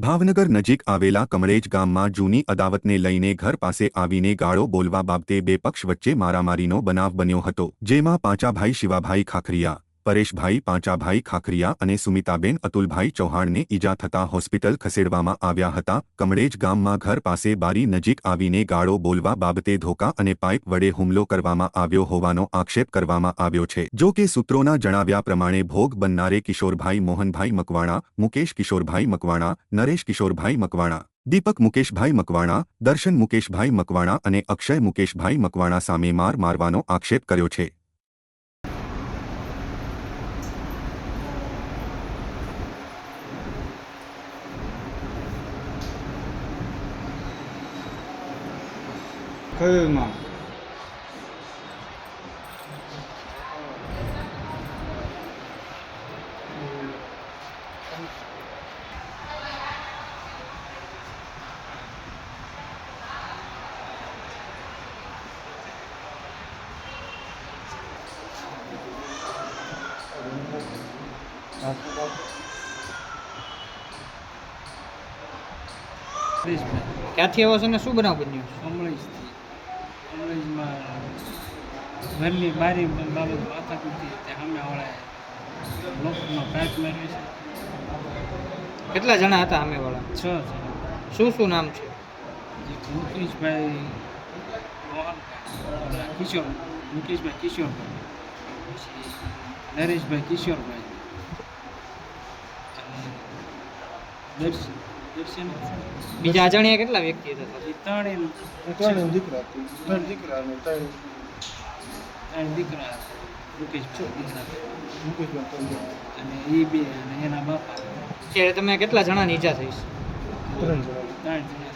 ભાવનગર નજીક આવેલા કમળેજ ગામમાં જૂની અદાવતને લઈને ઘર પાસે આવીને ગાળો બોલવા બાબતે બે પક્ષ વચ્ચે મારામારીનો બનાવ બન્યો હતો, જેમાં પાંચાભાઈ શિવાભાઈ ખાખરિયા પરેશભાઈ, પાંચાભાઈ ખાખરિયા અને સુમિતાબેન અતુલભાઈ ચૌહાણને ઈજા થતા હોસ્પિટલ ખસેડવામાં આવ્યા હતા. કમળેજ ગામમાં ઘર પાસે બારી નજીક આવીને ગાળો બોલવા બાબતે ધોકા અને પાઇપ વડે હુમલો કરવામાં આવ્યો હોવાનો આક્ષેપ કરવામાં આવ્યો છે. જો કે સૂત્રોના જણાવ્યા પ્રમાણે ભોગ બનનારે કિશોરભાઈ મોહનભાઈ મકવાણા, મુકેશ કિશોરભાઈ મકવાણા, નરેશ કિશોરભાઈ મકવાણા, દીપક મુકેશભાઈ મકવાણા, દર્શન મુકેશભાઈ મકવાણા અને અક્ષય મુકેશભાઈ મકવાણા સામે માર મારવાનો આક્ષેપ કર્યો છે. કયું ક્યાંથી આવો છો ને? શું બનાવ બન્યો? કમળેશથી કમળેશમાં ઘરની બારી બાબત માથા કૂટી તે સામેવાળાએ લોકનો પાઇપ માર્યો છે. કેટલા જણા હતા અમે વાળા? છ જણા. શું શું નામ છે? મુકેશભાઈ મોહનભાઈ કિશોર મુકેશભાઈ કિશોરભાઈ પછી નરેશભાઈ કિશોરભાઈ. દર્શન. બીજા અજાણ્યા કેટલા વ્યક્તિ હતા? ત્રણ દીકરા ત્રણ દીકરા ત્રણ દીકરા. અને એ બે અને એના બાપા. ત્યારે તમે કેટલા જણાની ઈજા થઈ છે? ત્રણ જણા ત્રણ જણા.